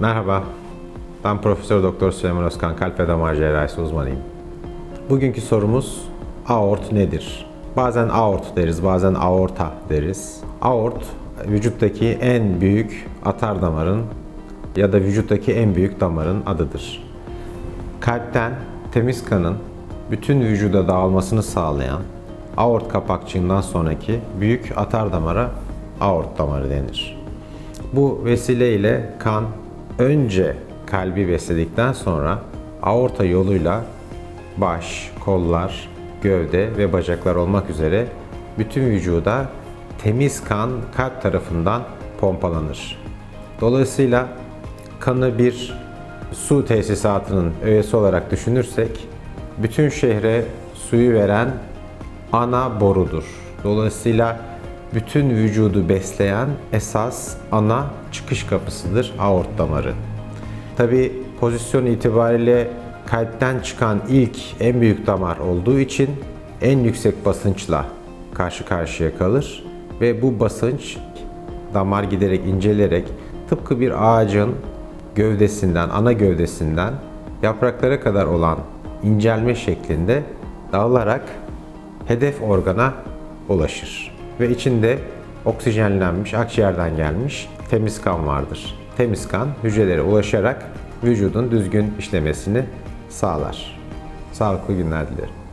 Merhaba, ben Profesör Doktor Süleyman Özkan, kalp ve damar cerrahisi uzmanıyım. Bugünkü sorumuz aort nedir? Bazen aort deriz, bazen aorta deriz. Aort, vücuttaki en büyük atar damarın ya da vücuttaki en büyük damarın adıdır. Kalpten temiz kanın bütün vücuda dağılmasını sağlayan aort kapakçığından sonraki büyük atar damara aort damarı denir. Bu vesileyle kan önce kalbi besledikten sonra aorta yoluyla baş, kollar, gövde ve bacaklar olmak üzere bütün vücuda temiz kan kalp tarafından pompalanır. Dolayısıyla kanı bir su tesisatının öğesi olarak düşünürsek bütün şehre suyu veren ana borudur. Dolayısıyla bütün vücudu besleyen esas ana çıkış kapısıdır aort damarı. Tabi pozisyon itibariyle kalpten çıkan ilk en büyük damar olduğu için en yüksek basınçla karşı karşıya kalır ve bu basınç damar giderek incelerek tıpkı bir ağacın gövdesinden, ana gövdesinden yapraklara kadar olan incelme şeklinde dağılarak hedef organa ulaşır. Ve içinde oksijenlenmiş, akciğerden gelmiş temiz kan vardır. Temiz kan hücrelere ulaşarak vücudun düzgün işlemesini sağlar. Sağlıklı günler dilerim.